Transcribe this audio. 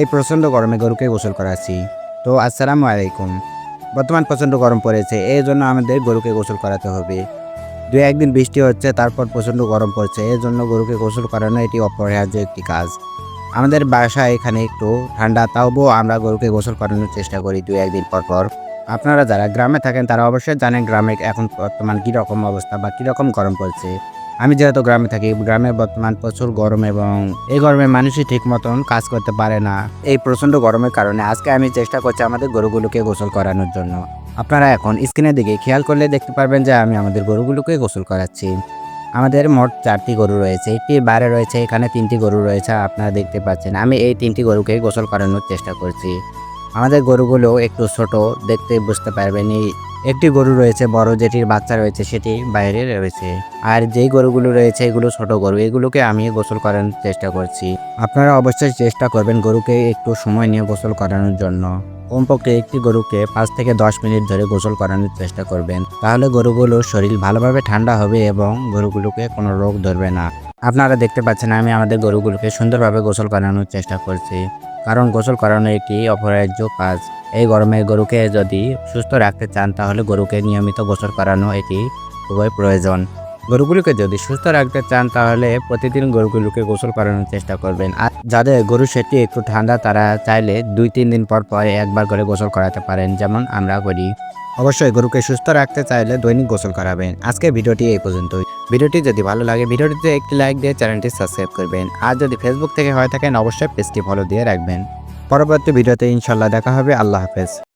এই প্রচণ্ড গরমে গরুকে গোসল করাচ্ছি। তো আসসালামু আলাইকুম। বর্তমান প্রচণ্ড গরম পড়েছে এই জন্য আমাদের গরুকে গোসল করাতে হবে। দু একদিন বৃষ্টি হচ্ছে, তারপর প্রচণ্ড গরম পড়ছে এই জন্য গরুকে গোসল করানো এটি অপরিহার্য একটি কাজ। আমাদের বাসা এখানে একটু ঠান্ডা, তাও আমরা গরুকে গোসল করানোর চেষ্টা করি দু একদিন পর পর। আপনারা যারা গ্রামে থাকেন, তারা অবশ্যই জানেন গ্রামে এখন বর্তমান কীরকম অবস্থা বা কীরকম গরম পড়ছে। আমি যেহেতু গ্রামে থাকি, গ্রামে বর্তমান প্রচুর গরম এবং এই গরমে মানুষই ঠিক মতন কাজ করতে পারে না। এই প্রচণ্ড গরমের কারণে আজকে আমি চেষ্টা করছি আমাদের গরুগুলোকে গোসল করানোর জন্য। আপনারা এখন স্ক্রিনের দিকে খেয়াল করলে দেখতে পারবেন যে আমি আমাদের গরুগুলোকে গোসল করাচ্ছি। আমাদের মোট চারটি গরু রয়েছে, একটি বাইরে রয়েছে, এখানে তিনটি গরু রয়েছে, আপনারা দেখতে পাচ্ছেন। আমি এই তিনটি গরুকে গোসল করানোর চেষ্টা করছি। আমাদের গরুগুলো একটু ছোট, দেখতে বুঝতে পারবেন এই একটি গরু রয়েছে, বড় যেটির বাচ্চা রয়েছে সেটি বাইরে রয়েছে। আর যেই গরুগুলো রয়েছে, এগুলো ছোট গরু, এগুলোকে আমি গোসল করানোর চেষ্টা করছি। আপনারা অবশ্যই চেষ্টা করবেন গরুকে একটু সময় নিয়ে গোসল করানোর জন্য। কমপক্ষে একটি গরুকে পাঁচ থেকে দশ মিনিট ধরে গোসল করানোর চেষ্টা করবেন। তাহলে গরুগুলোর শরীর ভালোভাবে ঠান্ডা হবে এবং গরুগুলোকে কোনো রোগ ধরবে না। আপনারা দেখতে পাচ্ছেন, আমি আমাদের গরুগুলোকে সুন্দরভাবে গোসল করানোর চেষ্টা করছি। কারণ গোসল করানো একটি অপরিহার্য কাজ। এই গরমে গরুকে যদি সুস্থ রাখতে চান, তাহলে গরুকে নিয়মিত গোসল করানো এটি খুবই প্রয়োজন। গরুগুলোকে যদি সুস্থ রাখতে চান, তাহলে প্রতিদিন গরুগুলোকে গোসল করানোর চেষ্টা করবেন। আর যাদের গরু সেটি একটু ঠান্ডা, তারা চাইলে দুই তিন দিন পর পর একবার করে গোসল করাতে পারেন, যেমন আমরা করি। অবশ্যই গরুকে সুস্থ রাখতে চাইলে দৈনিক গোসল করাবেন। আজকে ভিডিওটি এই পর্যন্তই। ভিডিওটি যদি ভালো লাগে, ভিডিওটিতে একটি লাইক দিয়ে চ্যানেলটি সাবস্ক্রাইব করবেন। আর যদি ফেসবুক থেকে হয়ে থাকেন, অবশ্যই পেজটি ফলো দিয়ে রাখবেন। পরবর্তী ভিডিওতে ইনশাল্লাহ দেখা হবে। আল্লাহ হাফেজ।